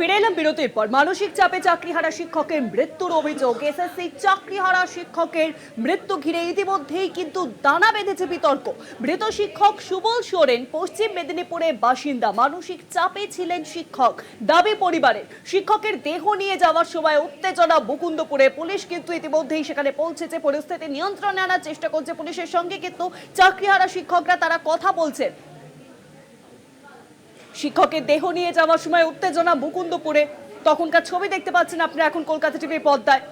ফিরে এলাম বিরতির পর। মানসিক চাপে চাকরিহারা শিক্ষকের মৃত্যুর অভিযোগ। এসএসসি চাকরিহারা শিক্ষকের মৃত্যু ঘিরে ইতিমধ্যেই কিন্তু দানা বেঁধেছে বিতর্ক। মৃত শিক্ষক সুবল সোরেন, পশ্চিম মেদিনীপুরের বাসিন্দা। মানসিক চাপে ছিলেন শিক্ষক। দাবি পরিবারের। শিক্ষকের দেহ নিয়ে যাওয়ার সময় উত্তেজনা মুকুন্দপুরে। পুলিশ কিন্তু ইতিমধ্যেই সেখানে পৌঁছেছে। পরিস্থিতি নিয়ন্ত্রণে আনার চেষ্টা করছে পুলিশের সঙ্গে। কিন্তু চাকরিহারা শিক্ষকরা তারা কথা বলছেন। শিক্ষকের দেহ নিয়ে যাওয়ার সময় উত্তেজনা মুকুন্দপুরে। তখনকার ছবি দেখতে পাচ্ছেন আপনি এখন কলকাতা টিভির পর্দায়।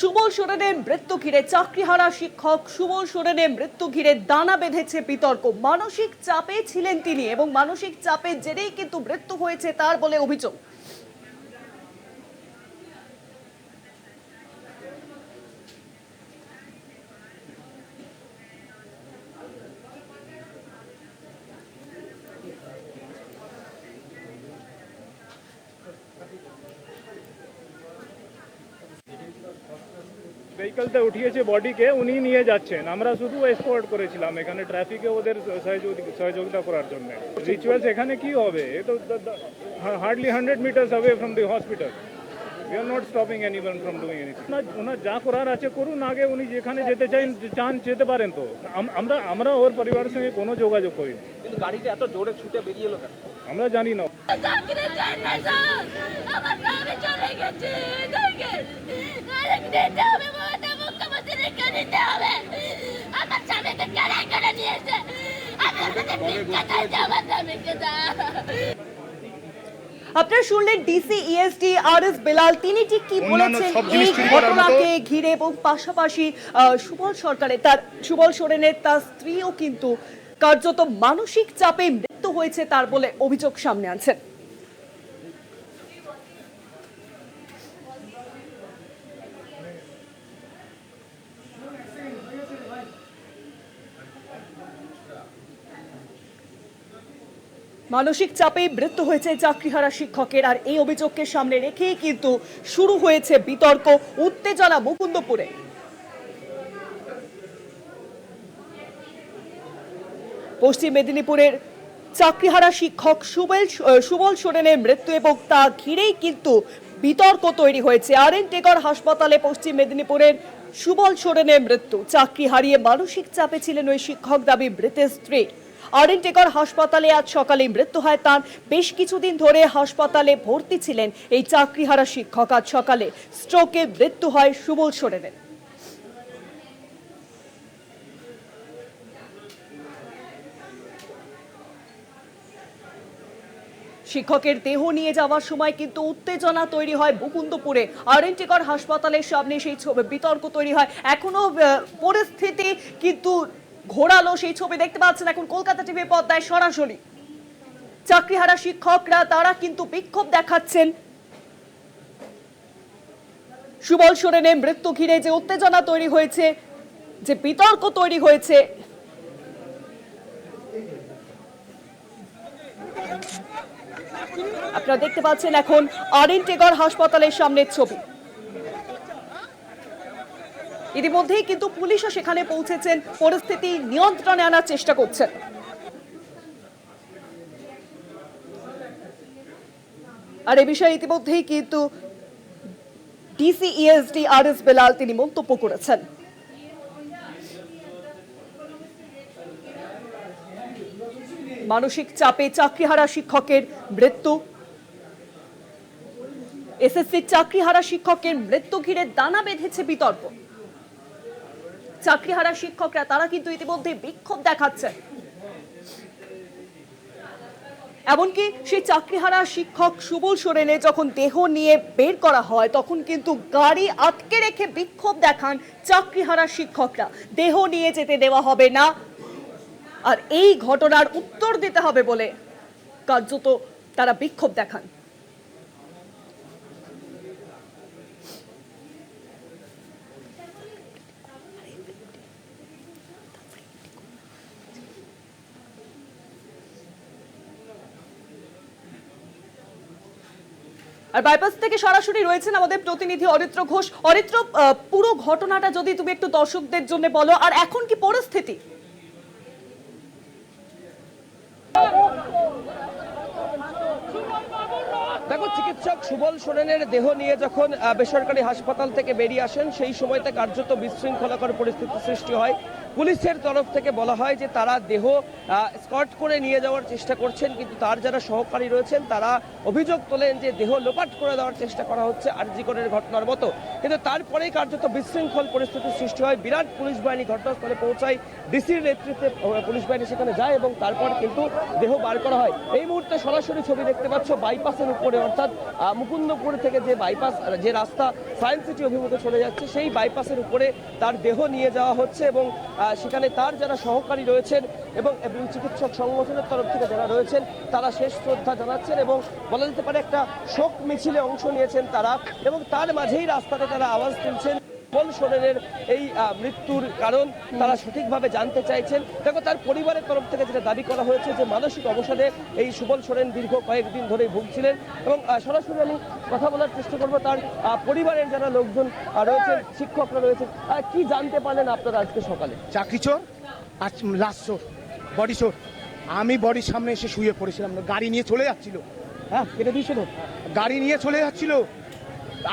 সুবল সোরেনের মৃত্যু ঘিরে চাকরিহারা শিক্ষক সুবল সোরেনের মৃত্যু ঘিরে দানা বেঁধেছে বিতর্ক। মানসিক চাপে ছিলেন তিনি এবং মানসিক চাপে জেরেই কিন্তু মৃত্যু হয়েছে তার বলে অভিযোগ। ভেহিকলতে উঠিয়েছে বডিকে উনি নিয়ে যাচ্ছেন। আমরা শুধু এসকোর্ট করেছিলাম এখানে ট্রাফিকে ওদের সহযোগি- সহযোগিতা করার জন্য। রিচুয়ালস এখানে কি হবে? এ তো hardly hundred meters away from the hospital we are not stopping anyone from doing anything ওনার যা করার আছে করুন আগে উনি যেখানে যেতে চান চান যেতে পারেন তো। আমরা আমরা ওর পরিবারের সঙ্গে কোনো যোগাযোগ করি কিন্তু গাড়িটা এত জোরে ছুটে বেরিয়ে এলো কেন? আমরা জানি না। চাকরি চাই না স্যার আমার স্বামী চলে গেছে। দেখে আরেক দিতে হবে মমতা মুখ্যমন্ত্রীকে দিতে হবে আমার স্বামীকে কেড়ে কেড়ে নিয়েছে আমি আপনাদের ভিক্ষা চাইছি আমার স্বামীকে দাও আপনারা শুনলেন DC ESD R S Belal তিনি ঠিক কি বলেছেন এই ঘটনাকে ঘিরে এবং পাশাপাশি আহ, সুবল সরকারের তার সুবল সোরেনের তার স্ত্রীও কিন্তু কার্যত মানসিক চাপে মৃত্যু হয়েছে তার বলে অভিযোগ সামনে আনছেন। মানসিক চাপে মৃত্যু হয়েছে চাকরিহারা শিক্ষকের, আর এই অভিযোগকে সামনে রেখেই কিন্তু শুরু হয়েছে বিতর্ক, উত্তেজনা মুকুন্দপুরে। পশ্চিম মেদিনীপুরের চাকরিহারা শিক্ষক সুবল সুবল সোরেনের মৃত্যু এবং তা ঘিরেই কিন্তু বিতর্ক তৈরি হয়েছে। আর এন টেকর হাসপাতালে পশ্চিম মেদিনীপুরের সুবল সোরেনের মৃত্যু। চাকরি হারিয়ে মানসিক চাপে ছিলেন ওই শিক্ষক দাবি, মৃতের স্ত্রী। আর এন টেকর হাসপাতালে আজ সকালে মৃত্যু হয় তার। বেশ কিছুদিন ধরে হাসপাতালে ভর্তি ছিলেন এই চাকরিহারা শিক্ষক। আজ সকালে স্ট্রোকে মৃত্যু হয় সুবল সোরেনের। শিক্ষকের দেহ নিয়ে যাওয়ার সময় কিন্তু উত্তেজনা তৈরি হয় মুকুন্দপুরে। আরএনটিকর হাসপাতালের সামনে সেই বিতর্ক তৈরি হয়। এখনও পরিস্থিতি কিন্তু ঘোরালো সেই ছবি দেখতে পাচ্ছেন এখন কলকাতা টিভি পর্দায় সরাসরি। চাকরিহারা শিক্ষকরা, তারা কিন্তু বিক্ষোভ দেখাচ্ছেন। সুবল সোরেনের মৃত্যু ঘিরে যে উত্তেজনা তৈরি হয়েছে, যে বিতর্ক তৈরি হয়েছে। আপনারা দেখতে পাচ্ছেন এখন টেগর হাসপাতালের সামনের ছবি। ইতিমধ্যেই কিন্তু পুলিশও সেখানে পৌঁছেছেন। পরিস্থিতি নিয়ন্ত্রণে আনার চেষ্টা করছেন। আর এ বিষয়ে ইতিমধ্যেই কিন্তু ডিসিইএসডি আর এস বেলাল তিনি মন্তব্য করেছেন। মানসিক চাপে চাকরিহারা শিক্ষকের মৃত্যু। এসএসসির চাকরিহারা শিক্ষকের মৃত্যু ঘিরে দানা বেঁধেছে বিতর্ক। চাকরিহারা শিক্ষকরা, তারা কিন্তু ইতিমধ্যে বিক্ষোভ দেখাচ্ছেন এমনকি সেই চাকরিহারা শিক্ষক সুবল সোরেনে যখন দেহ নিয়ে বের করা হয়, তখন কিন্তু গাড়ি আটকে রেখে বিক্ষোভ দেখান চাকরিহারা শিক্ষকরা। দেহ নিয়ে যেতে দেওয়া হবে না, আর এই ঘটনার উত্তর দিতে হবে বলে কার্যত তারা বিক্ষোভ দেখান। আর বাইপাস থেকে সরাসরি রয়েছেন আমাদের প্রতিনিধি অরিত্র ঘোষ। অরিত্র পুরো ঘটনাটা যদি তুমি একটু দর্শকদের জন্য বলো, আর এখন কি পরিস্থিতি? চিকিৎসক সুবল সোরেনের দেহ নিয়ে যখন বেসরকারি হাসপাতাল থেকে বেরিয়ে আসেন, সেই সময়তে কার্যত বিশৃঙ্খলাকর পরিস্থিতি সৃষ্টি হয়। পুলিশের তরফ থেকে বলা হয় যে তারা দেহ স্কট করে নিয়ে যাওয়ার চেষ্টা করছেন, কিন্তু তার যারা সহকারী রয়েছেন, তারা অভিযোগ তোলেন যে দেহ লোপাট করে দেওয়ার চেষ্টা করা হচ্ছে আরজিকরের ঘটনার মতো। কিন্তু তারপরেই কার্যত বিশৃঙ্খল পরিস্থিতির সৃষ্টি হয়। বিরাট পুলিশ বাহিনী ঘটনাস্থলে পৌঁছায়, ডিসির নেতৃত্বে পুলিশ বাহিনী সেখানে যায় এবং তারপর কিন্তু দেহ বার করা হয়। এই মুহূর্তে সরাসরি ছবি দেখতে পাচ্ছ, বাইপাসের উপরে, অর্থাৎ আহ, মুকুন্দপুর থেকে যে বাইপাস যে রাস্তা সায়েন্স সিটি অভিমুখে চলে যাচ্ছে সেই বাইপাসের উপরে তার দেহ নিয়ে যাওয়া হচ্ছে এবং সেখানে তার যারা সহকারী রয়েছেন এবং চিকিৎসক সংগঠনের তরফ থেকে যারা রয়েছেন তারা শেষ শ্রদ্ধা জানাচ্ছেন এবং বলা যেতে পারে একটা শোক মিছিলে অংশ নিয়েছেন তারা এবং তার মাঝেই রাস্তাতে তারা আওয়াজ তুলছেন। সুবল সোরেনের এই মৃত্যুর কারণ তারা সঠিকভাবে জানতে চাইছেন। দেখো তার পরিবারের তরফ থেকে যেটা দাবি করা হয়েছে যে মানসিক অবসাদে এই সুবল সোরেন দীর্ঘ কয়েকদিন ধরে ভুগছিলেন এবং সরাসরি আমি কথা বলার চেষ্টা করব তার পরিবারের যারা লোকজন আহ, রয়েছেন শিক্ষকরা রয়েছেন কি জানতে পারলেন আপনারা আজকে সকালে? চাকরি চোর আর লাস্ট চোর বডি চোর। আমি বডির সামনে এসে শুয়ে পড়েছিলাম গাড়ি নিয়ে চলে যাচ্ছিল। হ্যাঁ কেটে দিয়েছিল গাড়ি নিয়ে চলে যাচ্ছিল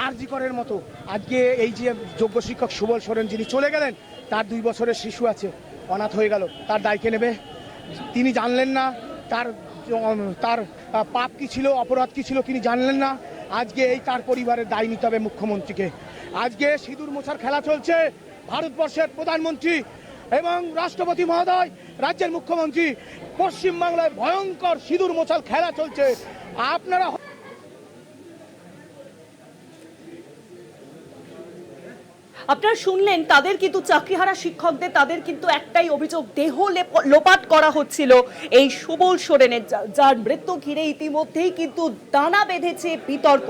আর জি করের মতো। আজকে এই যে যোগ্য শিক্ষক সুবল সোরেন যিনি চলে গেলেন, তার দুই বছরের শিশু আছে, অনাথ হয়ে গেল। তার দায়কে নেবে। তিনি জানলেন না তার তার পাপ কি ছিল, অপরাধ কি ছিল তিনি জানলেন না। আজকে এই তার পরিবারের দায় নিতে হবে মুখ্যমন্ত্রীকে। আজকে সিঁদুর মোছার খেলা চলছে ভারতবর্ষের প্রধানমন্ত্রী এবং রাষ্ট্রপতি মহোদয়, রাজ্যের মুখ্যমন্ত্রী। পশ্চিমবাংলায় ভয়ঙ্কর সিঁদুর মোছাল খেলা চলছে। আপনারা আপনারা শুনলেন, তাদের কিন্তু চাকরিহারা শিক্ষকদের, তাদের কিন্তু একটাই অভিযোগ, দেহ লেপ- লোপাট করা হচ্ছিল এই সুবল সোরেনের যার মৃত্যু ঘিরে ইতিমধ্যেই কিন্তু দানা বেঁধেছে বিতর্ক।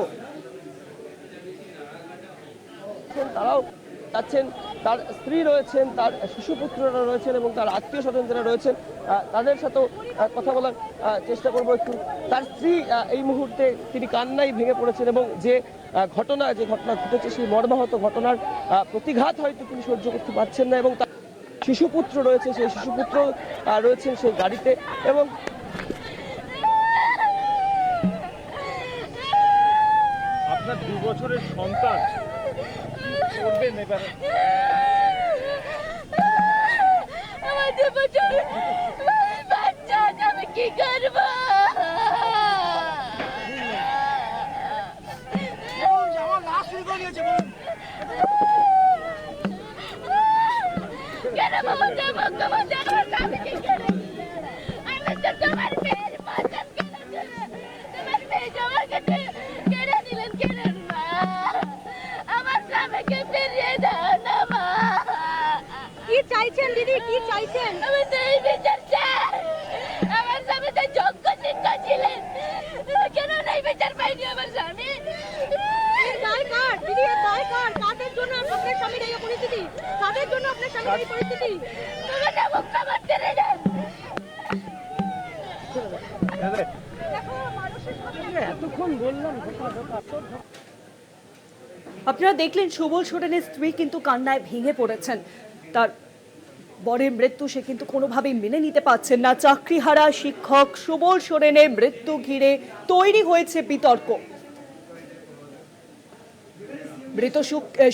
তারাও যাচ্ছেন তার স্ত্রী রয়েছেন, তার শিশুপুত্ররা রয়েছেন এবং তার আত্মীয় স্বজন যারা রয়েছেন তাদের সাথেও কথা বলার চেষ্টা করব একটু। তার স্ত্রী এই মুহূর্তে তিনি কান্নাই ভেঙে পড়েছেন এবং যে ঘটনা যে ঘটনা ঘটেছে সেই মর্মাহত ঘটনার প্রতিঘাত হয়তো তিনি সহ্য করতে পারছেন না এবং তার শিশুপুত্র রয়েছে, সেই শিশুপুত্র রয়েছেন সেই গাড়িতে এবং আপনার দু বছরের সন্তান করবেন এবার। দু বছর বাচ্চা আমি কি করব? কেন বাবা যাব তোমার আমি কি করব আমি তো তোমার কি চাইছেন? আমি তো এই বিচার চাই আমার স্বামী তো যোগ্য শিক্ষক ছিলেন। কেন নাই বিচার পাইনি আমার স্বামী? এর দায় কার? দিদি এর দায় কার? কাদের জন্য আপনার স্বামীর এই পরিস্থিতি? কাদের জন্য আপনার স্বামীর এই পরিস্থিতি? এতক্ষণ বললাম আপনারা দেখলেন সুবল সোরেনের স্ত্রী কিন্তু কান্নায় ভেঙে পড়েছেন। তার বরের মৃত্যু সে কিন্তু কোনোভাবেই মেনে নিতে পারছেন না। চাকরিহারা শিক্ষক সুবল সোরেনের মৃত্যু ঘিরে তৈরি হয়েছে বিতর্ক। মৃত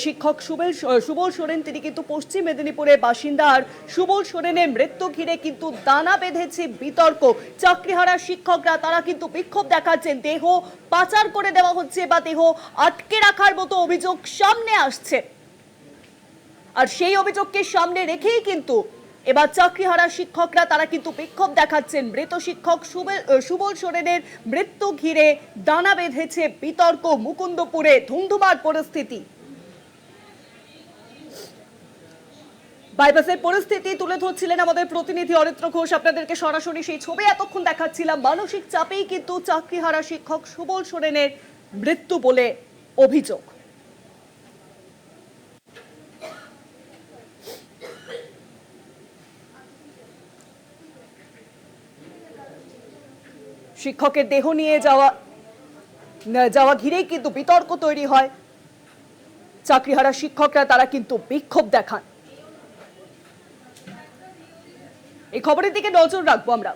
শিক্ষক সুবল সুবল সোরেন, তিনি কিন্তু পশ্চিম মেদিনীপুরের বাসিন্দা। আর সুবল সোরেনের মৃত্যু ঘিরে কিন্তু দানা বেঁধেছে বিতর্ক। চাকরিহারা শিক্ষকরা, তারা কিন্তু বিক্ষোভ দেখাচ্ছেন। দেহ পাচার করে দেওয়া হচ্ছে বা দেহ আটকে রাখার মতো অভিযোগ সামনে আসছে। আর সেই অভিযোগকে সামনে রেখেই কিন্তু এবার চাকরিহারা শিক্ষকরা, তারা কিন্তু বিক্ষোভ দেখাচ্ছেন। মৃত শিক্ষক সুবেল সুবল সোরেনের মৃত্যু ঘিরে দানা বেঁধেছে বিতর্ক মুকুন্দপুরে ধুমধুমার পরিস্থিতি। বাইপাসের পরিস্থিতি তুলে ধরছিলেন আমাদের প্রতিনিধি অরিত্র ঘোষ। আপনাদেরকে সরাসরি সেই ছবি এতক্ষণ দেখাচ্ছিলাম। মানসিক চাপেই কিন্তু চাকরিহারা শিক্ষক সুবল সোরেনের মৃত্যু বলে অভিযোগ। শিক্ষকের দেহ নিয়ে যাওয়া যাওয়া ঘিরেই কিন্তু বিতর্ক তৈরি হয়। চাকরিহারা শিক্ষকরা তারা কিন্তু বিক্ষোভ দেখান। এই খবরের দিকে নজর রাখব আমরা।